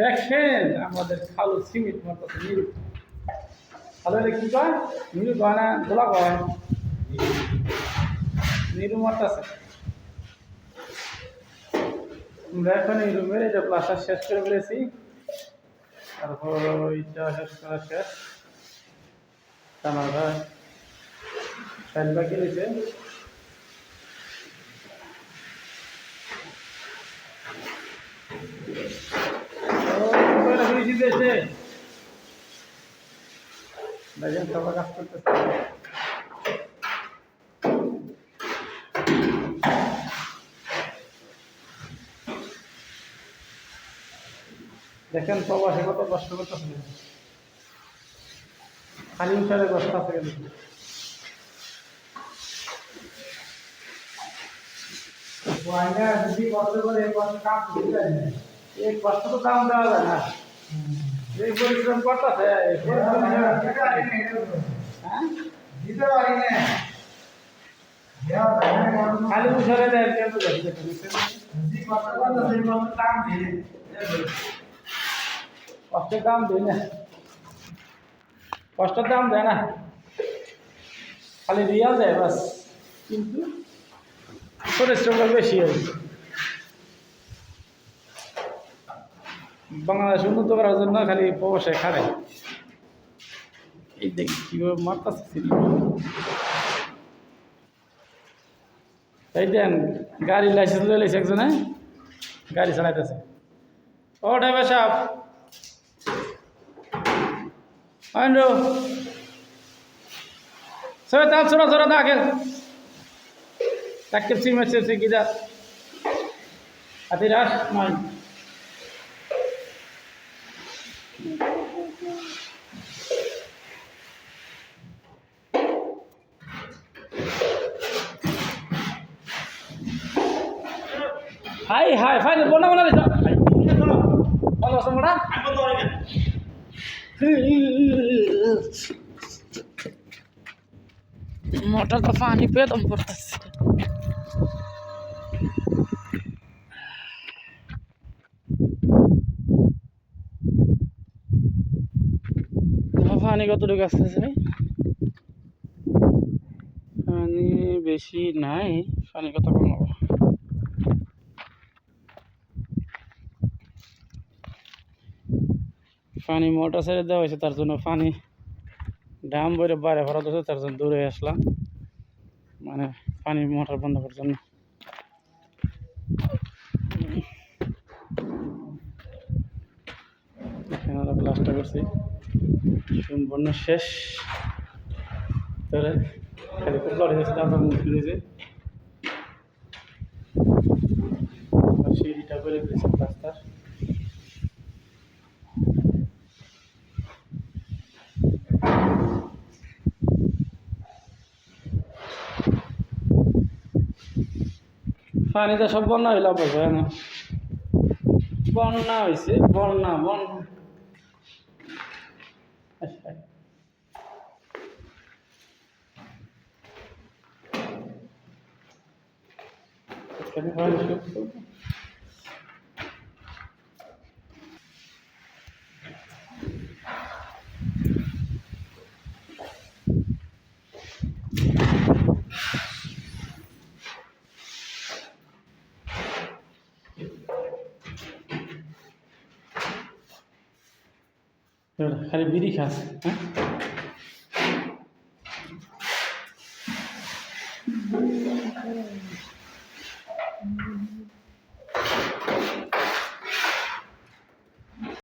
দেখেন আমাদের খালু সিমিট মতো নিরু খালু এটা কি কয়? নিরু কয় না দোলা কয়? নিরু মত আছে। আমরা এখন এই রুমের এটা প্লাস্টার শেষ করে ফেলেছি। তারপর ওইটা শেষ করা শেষ। জানালা সাইড বাকি রয়েছে দেখেন সবাই কাজ করতেছে দেখেন প্রবাসে কত কষ্ট করতেছে খালি উঠারে কষ্ট আছে কিন্তু। এই কষ্ট তো দাম দেওয়া যায় না। এই পরিশ্রম করতেছে হ্যাঁ? খালি উঠারে দেয় কেন কষ্টের দাম দেয় না। কষ্টের দাম দেয় না। খালি রিয়াল দেয় বাস। কিন্তু পরিশ্রমটা বেশি হয়। বাংলাদেশ উন্নত করার জন্য খালি প্রবাসে খারে এই দেখ। কীভাবে মারতেছে এই দেন গাড়ি লাইসেন্স লয়ে লাইছে একজনে গাড়ি চালাইতেছে। ও ড্রাইভার সাহেব। আইনরো সবাই তাল ছোড়া ছোড়া দাখেল তাকে সিমে সে গিদার আতিরাস নয় হাই হাই ফাইন বল না বলালে বল সমড়া মোটর তো পানি পেয়ে দম পড়তেছে পানি কতটুকু আসতেছে? পানি বেশি নাই পানি কত কমাবো? পানি মোটর ছেড়ে দেওয়া হয়েছে, তার জন্য পানি ড্রাম বইরে বাইরে ভরা তার জন্য দূরে আসলাম। মানে পানি মোটর বন্ধ করার জন্য এখানে আমরা প্লাস্টার করছি সম্পূর্ণ শেষ। তাহলে খালি খুব লড়ে গেছে, তারপর মুখ দিয়েছে সিঁড়িটা করে দিয়েছে প্লাস্টার পানিতে সব বন্যা হইলে অবশ্য না বন্যা হয়েছে বন্যা বন্যা। আচ্ছা। এখানে পানি শুকনো। এবার খালি বিড়ি খাস হ্যাঁ?